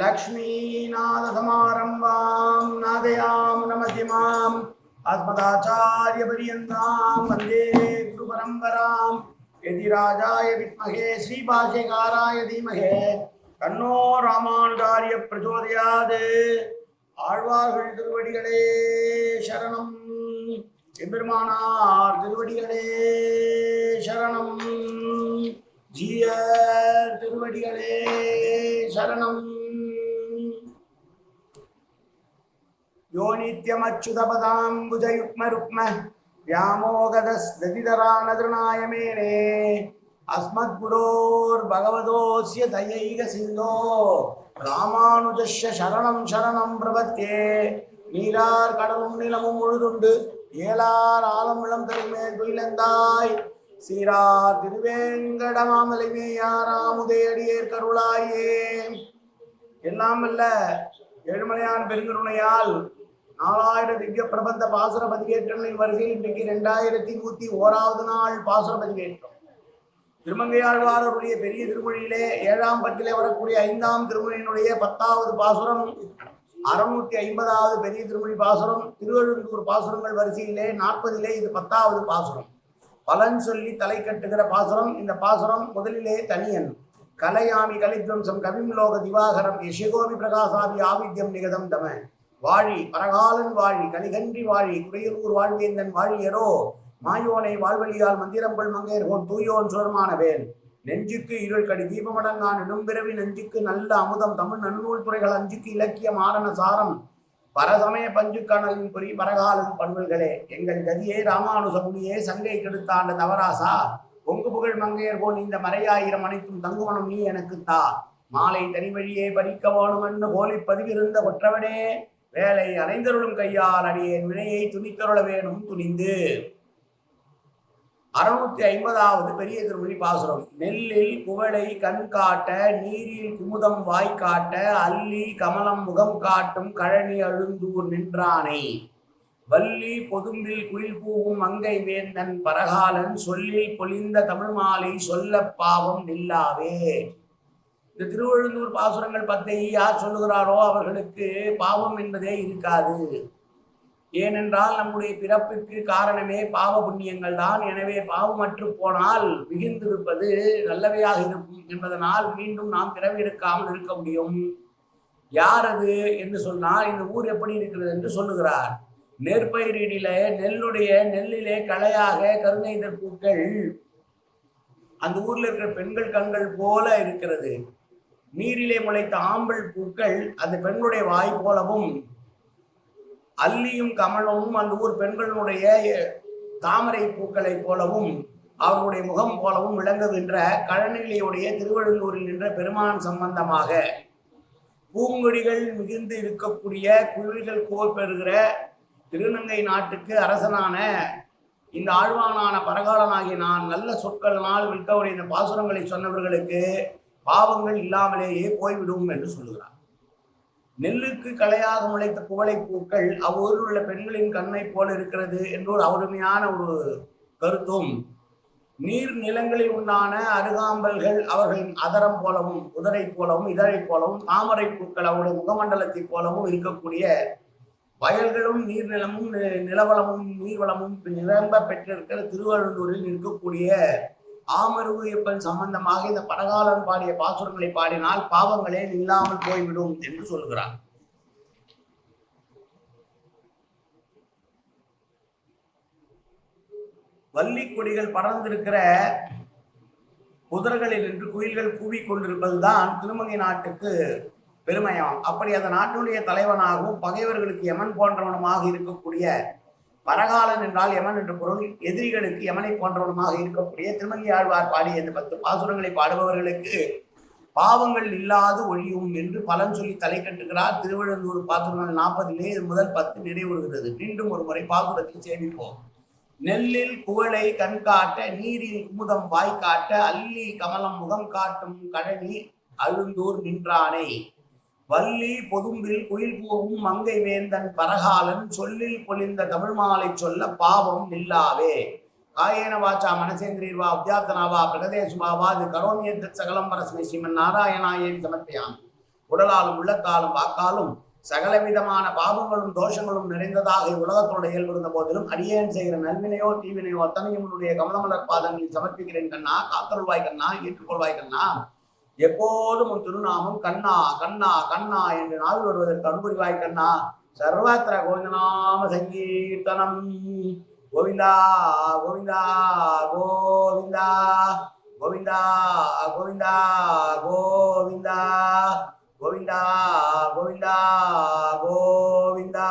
लक्ष्मीनाथसमारम्भां नादयां नमध्यमाम् अस्मदाचार्यपर्यन्तां वन्दे गुरुपरम्परां यदि राजाय विद्महे श्रीभाष्यकाराय धीमहे தன்னோ ராமானுகாரிய பிரச்சோதயாது ஆழ்வார்கள் திருவடிகளே சரணம் எம்பெருமானார் திருவடிகளே சரணம் ஜீயர் திருவடிகளே சரணம் யோ நித்யமச்சுதபதாம்புஜயுக்மருக்ம வியாமோகதஸ்ததிதரானதிருநாயமேனே அஸ்மத்குடோர் பகவதோஸ்ய தயைக சிந்தோ ராமானுஜஸ்ய சரணம் சரணம் பிரபத்தே நீரார் கடலும் நிலமும் முழுதுண்டு ஏலார் ஆலம் இளம் தலைமேல் துயிலந்தாய் சீரார் திருவேங்கட மாமலைமேயாராமுதேடியேர் கருளாயே எல்லாம் அல்ல ஏழுமலையான் பெருங்கருணையால் நாலாயிரம் திவ்ய பிரபந்த பாசுர பதிவேற்றங்களின் வரிசையில் இன்றைக்கு இரண்டாயிரத்தி நூத்தி ஓராவது நாள் பாசுர பதிவேற்றம் திருமங்கையாழ்வாரருடைய பெரிய திருமொழியிலே ஏழாம் பத்திலே வரக்கூடிய ஐந்தாம் திருமொழியினுடைய பத்தாவது பாசுரம் அறுநூத்தி ஐம்பதாவது பெரிய திருமொழி பாசுரம் திருவழுந்தூர் பாசுரங்கள் வரிசையிலே நாற்பதிலே இது பத்தாவது பாசுரம். பலன் சொல்லி தலை கட்டுகிற பாசுரம் இந்த பாசுரம் முதலிலே தனியன். கலையாமி கலித்வம்சம் கவிம்லோக திவாகரம் யசகோபி பிரகாசாபி ஆவித்யம் நிகதம் தம வாழி பரகாலன் வாழி கலிகன்றி வாழி குறையூர் வாழ்வேந்தன் வாழியரோ மாயோனை வாழ்வழியால் மந்திரம்பள் மங்கையர்கோன் தூயோன் சுரமானவேன் நெஞ்சுக்கு இருள் கடி தீபமடங்கான் நெடும்பிறவி நெஞ்சுக்கு நல்ல அமுதம் தமிழ் நன்னூல் துறைகள் அஞ்சுக்கு இலக்கிய ஆரண சாரம். பரசமய பஞ்சுக்கணலின் பொறி பரகாலன் பண்புகளே எங்கள் கதியே ராமானுசமுனியே சங்கை கெடுத்தாண்ட தவராசா. பொங்கு புகழ் மங்கையர் போல் இந்த மறையாயிரம் அனைத்தும் தங்குவனம் நீ எனக்கு தா. மாலை தனி வழியே பறிக்க வேணும் என்று போலி பதிவிருந்த ஒற்றவனே வேலை அணைந்தருளும் கையால் அடியேன். வினையை துணித்தருள வேணும் துணிந்து. அறுநூத்தி ஐம்பதாவது பெரிய திருமொழி பாசுரம். நெல்லில் குவளை கண் காட்ட நீரில் குமுதம் வாய் காட்ட அல்லி கமலம் முகம் காட்டும் கழனி அழுந்தூர் நின்றானை. வள்ளி பொதும்பில் குயில் பூவும் மங்கை வேந்தன் பரகாலன் சொல்லில் பொலிந்த தமிழ் மாலை சொல்ல பாவம் நில்லாவே. இந்த திருவள்ளூர் பாசுரங்கள் பத்தை யார் சொல்லுகிறாரோ அவர்களுக்கு பாவம் என்பதே இருக்காது. ஏனென்றால் நம்முடைய பிறப்பிற்கு காரணமே பாவ புண்ணியங்கள் தான். எனவே பாவமற்று போனால் மிகுந்திருப்பது நல்லவையாக இருக்கும் என்பதனால் மீண்டும் நாம் பிறவி எடுக்காமல் இருக்க முடியும். யார் அது என்று சொன்னால் இந்த ஊர் எப்படி இருக்கிறது என்று சொல்லுகிறார். நெற்பயிரிடிலே நெல்லுடைய நெல்லிலே களையாக கருணைதர் பூக்கள். அந்த ஊர்ல இருக்கிற பெண்கள் கண்கள் போல இருக்கிறது. நீரிலே முளைத்த ஆம்பல் பூக்கள் அந்த பெண்களுடைய வாய் போலவும் அல்லியும் கமலமும் அந்த ஊர் பெண்களுடைய தாமரை பூக்களைப் போலவும் அவர்களுடைய முகம் போலவும் விளங்குகின்ற கழனிலையுடைய திருவள்ளூரில் நின்ற பெருமான் சம்பந்தமாக. பூங்கொடிகள் மிகுந்து இருக்கக்கூடிய குயில்கள் கோப்பெறுகிற திருநங்கை நாட்டுக்கு அரசனான இந்த ஆழ்வானான பரகாலனாகிய நான் நல்ல சொற்களினால் விற்கவுடைய இந்த பாசுரங்களை சொன்னவர்களுக்கு பாவங்கள் இல்லாமலேயே போய்விடும் என்று சொல்லுகிறார். நெல்லுக்கு கலையாக முளைத்த குவளை பூக்கள் அவ்வூரில் உள்ள பெண்களின் கண்ணை போல இருக்கிறது என்ற ஒரு அருமையான ஒரு கருத்தும் நீர் நிலங்களில் உண்டான அருகாம்பல்கள் அவர்களின் அதரம் போலவும் உதரை போலவும் இதழை போலவும் தாமரை பூக்கள் அவருடைய முகமண்டலத்தை போலவும் இருக்கக்கூடிய வயல்களும் நீர்நிலமும் நிலவளமும் நீர்வளமும் நிரம்ப பெற்றிருக்கிற திருவள்ளூரில் இருக்கக்கூடிய ஆமருவியப்பன் சம்பந்தமாக இந்த பரகாலன் பாடிய பாசுரங்களை பாடினால் பாவங்களே இல்லாமல் போய்விடும் என்று சொல்கிறார் வள்ளி கொடிகள் படர்ந்திருக்கிற புதர்களில் என்று குயில்கள் கூவி கொண்டிருப்பதுதான் திருமங்கை நாட்டுக்கு பெருமையாம். அப்படி அந்த நாட்டினுடைய தலைவனாகவும் பகைவர்களுக்கு எமன் போன்றவனுமாக இருக்கக்கூடிய பரகாலன் என்றால் யமன் என்று பொருள். எதிரிகளுக்கு யமனை போன்றவனுமாக இருக்கக்கூடிய திருமங்கி ஆழ்வார் பாடிய இந்த பத்து பாசுரங்களை பாடுபவர்களுக்கு பாவங்கள் இல்லாது ஒழியும் என்று பலன் சொல்லி தலை கட்டுகிறார். திருவிழந்தூர் பாசுரங்கள் நாற்பதிலே முதல் பத்து நிறைவுறுகிறது. மீண்டும் ஒரு முறை பாசுரத்தை சேமிப்போம். நெல்லில் குவளை கண் காட்ட நீரில் குமுதம் வாய் காட்ட அல்லி கமலம் முகம் காட்டும் கழனி அழுந்தூர் நின்றானை. வள்ளி பொதும்பில் குயில் பூவும் மங்கை வேந்தன் பரகாலன் சொல்லில் பொலிந்த தமிழ் மாலை சொல்ல பாவம் நில்லாவே காயேன வாச்சா மனசேந்திரீர்வா அத்தியாத்தனாவா பிரகதேசுபாவா இது கரோமியத்த சகலம் பரஸ்மை ஸ்ரீமன் நாராயணாயேன் சமர்ப்பயாமி. உடலாலும் உள்ளத்தாலும் வாக்காலும் சகலவிதமான பாவங்களும் தோஷங்களும் நிறைந்ததாக உலகத்தோட இயல்பு இருந்த போதிலும் அடியேன் செய்கிற நல்வினையோ தீவினையோ அத்தனையும் உன்னுடைய கமலமலர் பாதங்களில் சமர்ப்பிக்கிறேன் கண்ணா காத்தருள்வாய் கண்ணா ஏற்றுக்கொள்வாய் கண்ணா. எப்போதும் உன் திருநாமம் கண்ணா கண்ணா கண்ணா என்று நாள் வருவதற்கு அன்புரிவாய் கண்ணா. சர்வத்திர கோவிந்தநாம சங்கீர்த்தனம். கோவிந்தா கோவிந்தா கோவிந்தா கோவிந்தா கோவிந்தா கோவிந்தா கோவிந்தா கோவிந்தா கோவிந்தா.